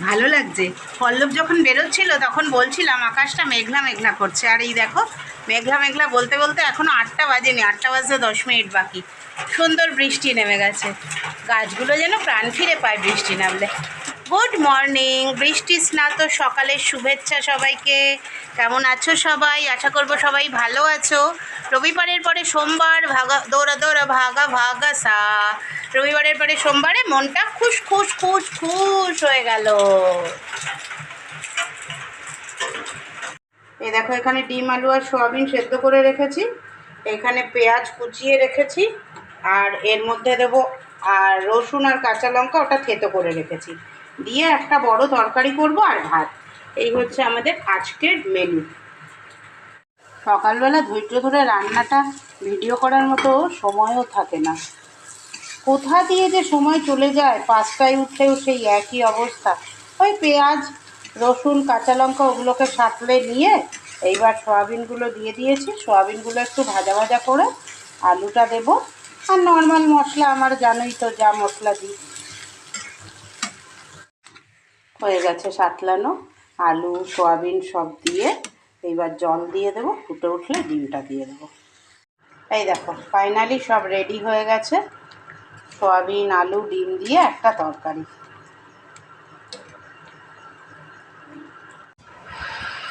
ভালো লাগছে। পল্লব যখন বেরোচ্ছিল, তখন বলছিলাম, আকাশটা মেঘলা মেঘলা করছে। আর এই দেখো, মেঘলা মেঘলা বলতে বলতে এখনও আটটা বাজেনি, আটটা বাজতে দশ মিনিট বাকি। সুন্দর বৃষ্টি নেমে গেছে। গাছগুলো যেন প্রাণ ফিরে পায় বৃষ্টি নামলে। গুড মর্নিং বৃষ্টি স্নাত, সকালের শুভেচ্ছা সবাইকে। কেমন আছো সবাই? আশা করব সবাই ভালো আছো। রবিবারের পরে সোমবার ভাগা, দৌড়া দৌড়া, ভাগা ভাগা সা। রবিবারের পরে সোমবারে মনটা খুশ খুশ খুশ খুশ হয়ে গেল। এই দেখো, এখানে ডিম, আলু আর সোয়াবিন সেদ্ধ করে রেখেছি। এখানে পেঁয়াজ কুচিয়ে রেখেছি। আর এর মধ্যে দেবো, আর রসুন আর কাঁচা লঙ্কা ওটা থেতো করে রেখেছি। দিয়ে একটা বড় তরকারি করব আর ভাত। এই হচ্ছে আমাদের আজকের মেনু সকালবেলা ধৈর্য ধরে রান্নাটা ভিডিও করার মতো সময়ও থাকে না। কোথা দিয়ে যে সময় চলে যায়, পাঁচটায় উঠে সেই একই অবস্থা। ওই পেঁয়াজ, রসুন, কাঁচা লঙ্কা ওগুলোকে সাঁতলে নিয়ে এইবার সয়াবিনগুলো দিয়ে দিয়েছি। সয়াবিনগুলো একটু ভাজা ভাজা করে আলুটা দেব। আর নর্মাল মশলা আমার জানোই তো যা মশলা দিই। হয়ে গেছে সাতলানো। আলু, সয়াবিন সব দিয়ে এইবার জল দিয়ে দেবো, ফুটে উঠলে ডিমটা দিয়ে দেবো। এই দেখো ফাইনালি সব রেডি হয়ে গেছে। সয়াবিন, আলু, ডিম দিয়ে একটা তরকারি।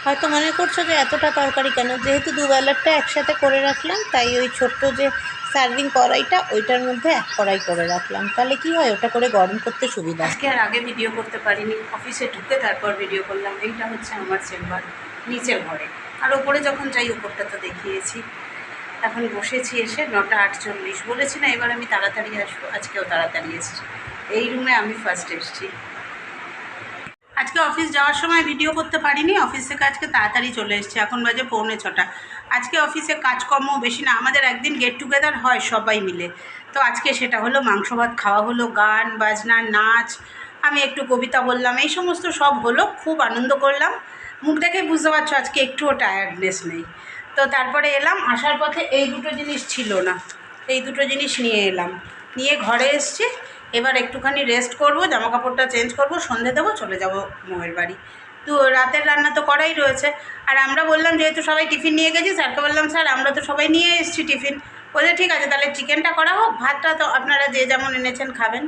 হয়তো মনে করছ যে এতটা তরকারি কেন? যেহেতু দুবেলারটা একসাথে করে রাখলাম, তাই ওই ছোট্ট যে সার্ভিং কড়াইটা, ওইটার মধ্যে এক কড়াই করে রাখলাম। তাহলে কি হয়? ওটা করে গরম করতে সুবিধা। আজকে আর আগে ভিডিও করতে পারিনি। অফিসে ঢুকে তারপর ভিডিও করলাম। এইটা হচ্ছে আমার চেম্বার, নিচের ঘরে। আর ওপরে যখন যাই, ওপরটা তো দেখিয়েছি। এখন বসেছি এসে নটা আটচল্লিশ। বলেছি না, এবার আমি তাড়াতাড়ি আসব। আজকেও তাড়াতাড়ি এসেছি। এই রুমে আমি ফার্স্ট এসেছি। আজকে অফিস যাওয়ার সময় ভিডিও করতে পারিনি, অফিস থেকে আজকে তাড়াতাড়ি চলে এসেছি। এখন বাজে পৌনে ছটা। আজকে অফিসে কাজকর্ম বেশি না, আমাদের একদিন গেট টুগেদার হয় সবাই মিলে। তো আজকে সেটা হলো মাংস ভাত খাওয়া হলো, গান, বাজনা, নাচ, আমি একটু কবিতা বললাম, এই সমস্ত সব হলো, খুব আনন্দ করলাম। মুখ দেখে বুঝতে পারছ আজকে একটুও টায়ার্ডনেস নেই। তো তারপরে এলাম, আসার পথে এই দুটো জিনিস ছিল না, এই দুটো জিনিস নিয়ে এলাম। নিয়ে ঘরে এসছি এবার একটুখানি রেস্ট করব জামা কাপড়টা চেঞ্জ করব, সন্ধে দেবো, চলে যাব মোয়ের বাড়ি। তো রাতের রান্না তো করাই রয়েছে। আর আমরা বললাম যেহেতু সবাই টিফিন নিয়ে গেছি, স্যারকে বললাম, স্যার, আমরা তো সবাই নিয়ে এসেছি টিফিন বলছে, ঠিক আছে, তাহলে চিকেনটা করা হোক, ভাতটা তো আপনারা যে যেমন এনেছেন খাবেন।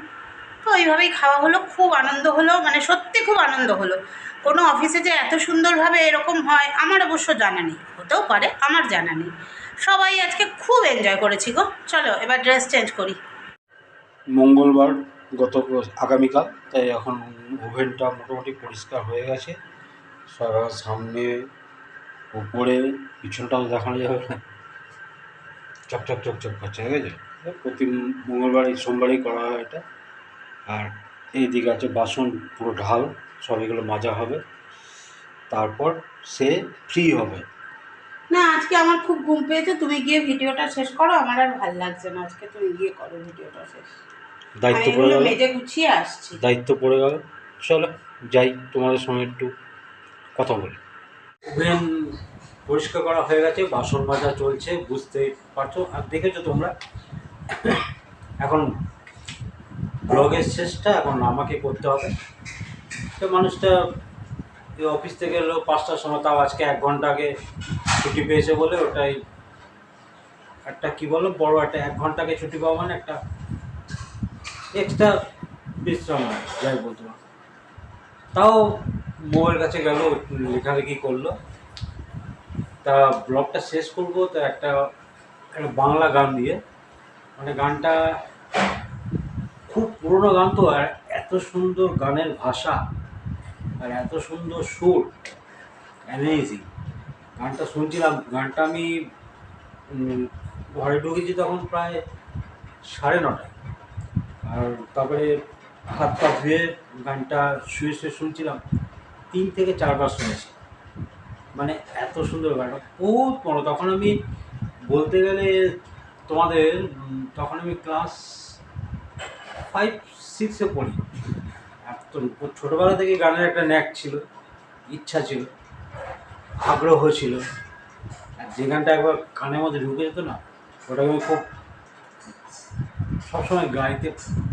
তো ওইভাবেই খাওয়া হলো, খুব আনন্দ হলো মানে সত্যি খুব আনন্দ হলো। কোনো অফিসে যে এত সুন্দরভাবে এরকম হয়, আমার অবশ্য জানা নেই। হতেও পারে, আমার জানা নেই। সবাই আজকে খুব এনজয় করেছি গো। চলো, এবার ড্রেস চেঞ্জ করি। মঙ্গলবার গত আগামীকাল, তাই এখন ওভেনটা মোটামুটি পরিষ্কার হয়ে গেছে। সামনে, উপরে, পিছনটাও দেখানো যাবে না। চকচক চকচক করছে, ঠিক আছে? প্রতি মঙ্গলবার এই সোমবারই করা হয় এটা। আর এই দিকে আছে বাসন, পুরো ঢাল, সব এগুলো মাজা হবে। তারপর সে ফ্রি হবে। না, আজকে আমার খুব ঘুম পেয়েছে। তুমি গিয়ে ভিডিওটা শেষ করো, আমার আর ভালো লাগছে না। আজকে তুমি গিয়ে করো ভিডিওটা শেষ। দায়িত্ব পড়ে গেল। মেজে গুছিয়ে আসছি। দায়িত্ব পড়ে গেল। চলো যাই তোমাদের সঙ্গে একটু কথা বলি। ওভেন পরিষ্কার করা হয়ে গেছে বাসন মাজা চলছে বুঝতে পারছ। আর দেখেছ তোমরা এখন ব্লগের শেষটা এখন আমাকে করতে হবে। তো মানুষটা অফিস থেকে এলো পাঁচটার সময় তাও আজকে এক ঘণ্টা আগে ছুটি পেয়েছে বলে ওটাই একটা কি বলো বড় একটা এক ঘণ্টা আগে ছুটি পাওয়া মানে একটা এক্সট্রা বিশ্রাম হয়, যাই বলতে তাও বউয়ের কাছে গেল লেখালেখি করল। তা ব্লগটা শেষ করব তো একটা একটা বাংলা গান দিয়ে। মানে গানটা খুব পুরোনো গান তো আর এত সুন্দর গানের ভাষা আর এত সুন্দর সুর। অ্যামেজিং গানটা শুনছিলাম গানটা আমি ঘরে ঢুকেছি তখন প্রায় সাড়ে নটায়। আর তারপরে হাত পা ধুয়ে গানটা শুয়ে শুয়ে শুনছিলাম, তিন থেকে চারবার শুনেছি। মানে এত সুন্দর গানটা, বহুত বড়। তখন আমি বলতে গেলে তোমাদের তখন আমি ক্লাস ফাইভ সিক্সে পড়ি। আর তো ছোটোবেলা থেকে গানের একটা ন্যাক ছিল, ইচ্ছা ছিল, আগ্রহ ছিল। আর যে গানটা একবার কানের মধ্যে ঢুকে যেত না, ওটাকে আমি খুব সবসময় গাইতে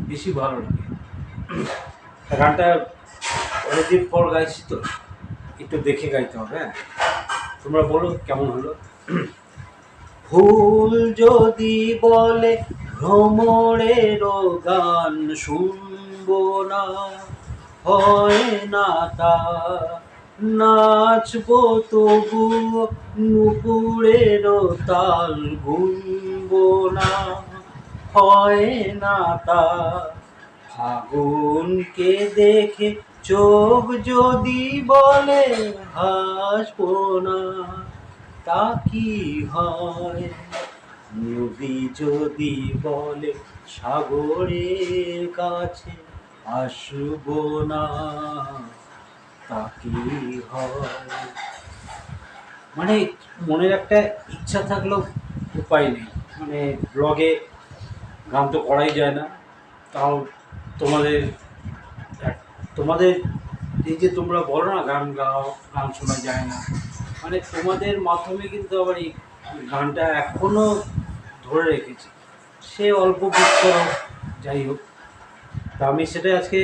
বেশি ভালো লাগে। গানটা অনেকদিন পর গাইছি তো, একটু দেখে গাইতে হবে হ্যাঁ? তোমরা বলো কেমন হলো? ফুল যদি বলে ভ্রমরেরও গান শুনব না, হয় না তা। নাচবো তবু নুপুরেরও তাল গুনবো না। হয় না তা। ফাগুনকে দেখে চোখ যদি বলে হাসবো না। তা কি হয়? নদী যদি বলে, সাগরের কাছে আসব না। তা কি হয়? মানে মনের একটা ইচ্ছা থাকলেও উপায় নেই। মানে ব্লগে গান তো করাই যায় না। তাও তোমাদের তোমাদের এই যে তোমরা বলো না গান গাও, গান শোনা যায় না। মানে তোমাদের মাধ্যমে কিন্তু আবার এই গানটা এখনও ধরে রেখেছি। সে অল্প বিস্তর যাই হোক। তা আমি সেটা আজকে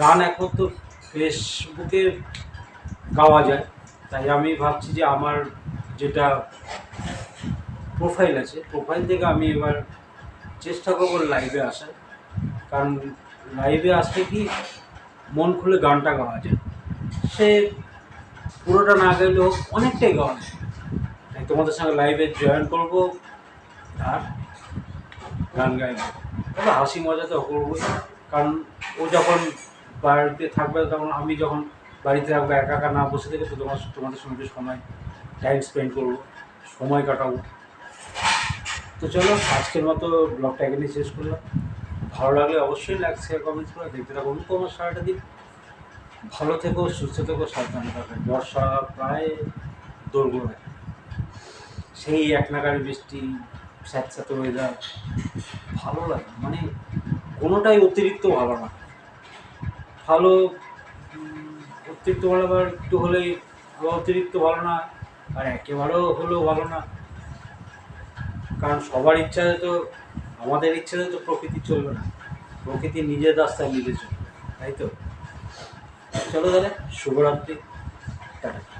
গান এখন তো ফেসবুকে গাওয়া যায়। তাই আমি ভাবছি যে আমার যেটা প্রোফাইল আছে প্রোফাইল থেকে আমি এবার চেষ্টা করব লাইভে আসার। কারণ লাইভে আসলে কি মন খুলে গানটা গাওয়া যায়। সে পুরোটা না গেলেও অনেকটাই গাওয়া যায়। তোমাদের সঙ্গে লাইভে জয়েন করব আর গান গাইব। তবে হাসি মজা তো করবোই। কারণ ও যখন বাড়িতে থাকবে, তখন আমি যখন বাড়িতে থাকব, একা একা না বসে থেকে তোমার তোমাদের সঙ্গে সময় টাইম স্পেন্ড করব। সময় কাটাবো। তো চলো, আজকের মতো ব্লগটা এখানেই শেষ করলাম। ভালো লাগলে অবশ্যই লাইক শেয়ার কমেন্টস করে দেখতে থাকুন তোমার সারাটা দিন ভালো থেকো, সুস্থ থেকো, সাবধানে থাকো। বর্ষা প্রায় দোরগোড়ায় সেই এক নাগাড়ি বৃষ্টি, স্যাঁতস্যাঁতে ওয়েদার ভালো লাগে। মানে কোনোটাই অতিরিক্ত ভালো না। ভালো অতিরিক্ত ভালো আবার একটু হলেই অতিরিক্ত ভালো না, আর একেবারেও হলেও ভালো না। কারণ সবার ইচ্ছাতে তো আমাদের ইচ্ছাতে তো প্রকৃতি চলবে না। প্রকৃতি নিজের রাস্তায় নিজে চলবে, তাই তো? চলো তাহলে, শুভরাত্রি, টাটা।